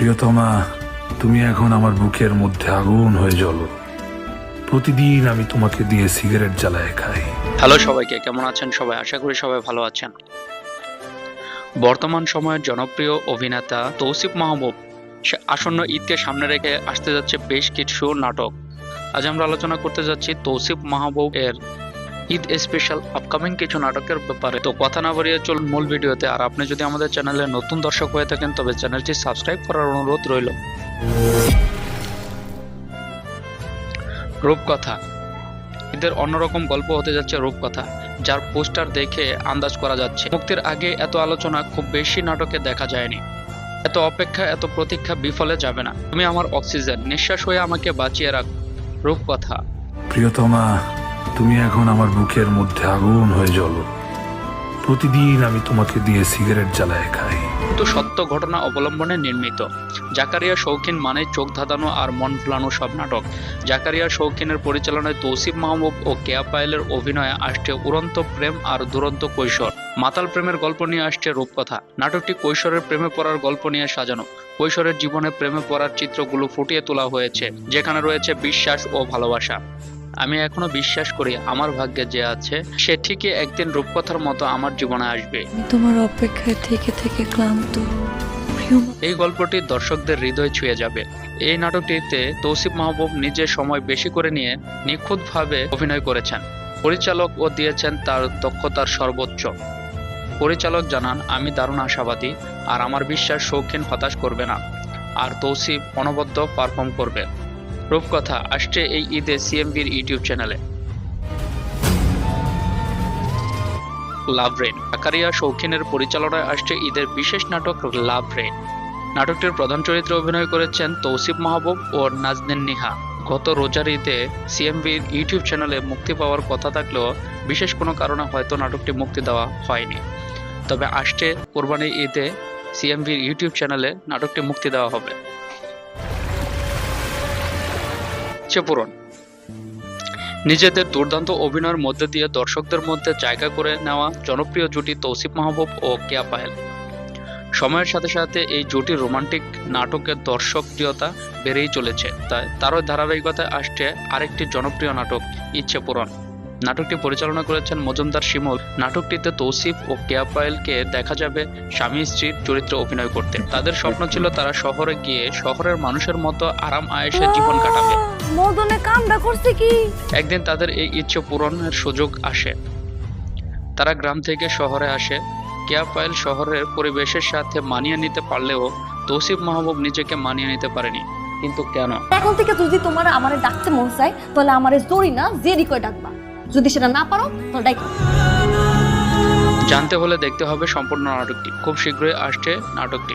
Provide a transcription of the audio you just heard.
প্রিয়তমা, তুমি এখন আমার বুকের মধ্যে আগুন হয়ে জ্বলো। প্রতিদিন আমি তোমাকে দিয়ে সিগারেট জ্বালায় খাই। হ্যালো সবাইকে, কেমন আছেন সবাই? আশা করি সবাই ভালো আছেন। বর্তমান সময়ের জনপ্রিয় অভিনেতা তৌসিফ সে আসন্ন ঈদকে সামনে রেখে আসতে যাচ্ছে বেশ কিছু নাটক। আজ আমরা আলোচনা করতে যাচ্ছি তৌসিফ মাহবুব এর ঈদ স্পেশাল আপকামিং কিছু নাটকের ব্যাপারে। তো কথা না বাড়িয়ে চলুন মূল ভিডিওতে। আর আপনি যদি আমাদের চ্যানেলে নতুন দর্শক হয়ে থাকেন, তবে চ্যানেলটি সাবস্ক্রাইব করার অনুরোধ রইল। রূপকথা। ঈদের অন্যরকম গল্প হতে যাচ্ছে রূপকথা, যার পোস্টার দেখে আন্দাজ করা যাচ্ছে। মুক্তির আগে এত আলোচনা খুব বেশি নাটকে দেখা যায়নি। এত অপেক্ষা, এত প্রতীক্ষা বিফলে যাবে না। তুমি আমার অক্সিজেন নিঃশ্বাস হয়ে আমাকে বাঁচিয়ে রাখ। রূপকথা। প্রিয়তমা তুমি এখন আমার বুকের মধ্যে আগুন হয়ে জ্বলো। প্রতিদিন আমি তোমাকে দিয়ে সিগারেট জ্বালায় খাই। তো সত্য ঘটনা অবলম্বনে নির্মিত। জাকারিয়া শৌখিন মানে চোখ ধাঁধানো আর মন ভুলানো সব নাটক। জাকারিয়া শৌখিনের পরিচালনায় তৌসিফ মাহবুব ও কেয়া পায়েলের অভিনয়ে আসছে উড়ন্ত প্রেম আর দুরন্ত কৈশোর। মাতাল প্রেমের গল্প নিয়ে আসছে রূপকথা। নাটকটি কৈশোরের প্রেমে পড়ার গল্প নিয়ে সাজানো। কৈশোরের জীবনে প্রেমে পড়ার চিত্রগুলো ফুটিয়ে তোলা হয়েছে, যেখানে রয়েছে বিশ্বাস ও ভালোবাসা। আমি এখনও বিশ্বাস করি আমার ভাগ্যে যে আছে সে ঠিকই একদিন রূপকথার মতো আমার জীবনে আসবে। তোমার অপেক্ষায় থেকে থেকে ক্লান্ত এই গল্পটি দর্শকদের হৃদয় ছুঁয়ে যাবে। এই নাটকটিতে তৌসিফ মাহবুব নিজের সময় বেশি করে নিয়ে নিখুঁতভাবে অভিনয় করেছেন। পরিচালক ও দিয়েছেন তার দক্ষতার সর্বোচ্চ। পরিচালক জানান আমি দারুণ আশাবাদী আর আমার বিশ্বাস শৌখিন হতাশ করবে না। আর তৌসিফ অনবদ্য পারফর্ম করবে। রূপকথা আসছে এই ঈদে সিএমবির ইউটিউব চ্যানেলে। লাভ রেন আকারিয়া শৌখিনের পরিচালনায় আসছে ঈদের বিশেষ নাটক লাভ রেন নাটকটির প্রধান চরিত্রে অভিনয় করেছেন তৌসিফ মাহবুব ও নাজনীন নিহা। গত রোজার ঈদে সিএমবির ইউটিউব চ্যানেলে মুক্তি পাওয়ার কথা থাকলেও বিশেষ কোনো কারণে হয়তো নাটকটি মুক্তি দেওয়া হয়নি। তবে আসছে কোরবানি ঈদে সিএমবির ইউটিউব চ্যানেলে নাটকটি মুক্তি দেওয়া হবে। পূরণ নিজেদের দুর্দান্ত অভিনয়ের মধ্যে দিয়ে দর্শকদের মধ্যে জায়গা করে নেওয়া জনপ্রিয় জুটি তৌসিফ মাহবুব ও কেয়া পায়েল। সময়ের সাথে সাথে এই জুটি রোমান্টিক নাটকের দর্শকপ্রিয়তা বেড়েই চলেছে। তাই তারও ধারাবাহিকতায় আসছে আরেকটি জনপ্রিয় নাটক, ইচ্ছে পূরণ নাটকটি পরিচালনা করেছেন মজুমদার শিমুল। নাটকটিতে তৌসিফ ও কেয়া পায়েলকে দেখা যাবে স্বামী স্ত্রীর চরিত্রে অভিনয় করতে। তাদের স্বপ্ন ছিল তারা শহরে গিয়ে শহরের মানুষের মতো আরাম আয়েসে জীবন কাটাবে। মদনে কামটা করছে কি? একদিন তাদের এই ইচ্ছে পূরণের সুযোগ আসে। তারা গ্রাম থেকে শহরে আসে। কেয়া পায়েল শহরের পরিবেশের সাথে মানিয়ে নিতে পারলেও তৌসিফ মাহবুব নিজেকে মানিয়ে নিতে পারেনি। কিন্তু কেন? এখন থেকে যদি তোমার আমার ডাকতে মন চায় তাহলে আমার জড়ি না জেরি করে ডাকবা। যদি সেটা না পারো, তাহলে ডাইকো। জানতে হলে দেখতে হবে সম্পূর্ণ নাটকটি। খুব শীঘ্রই আসছে নাটকটি।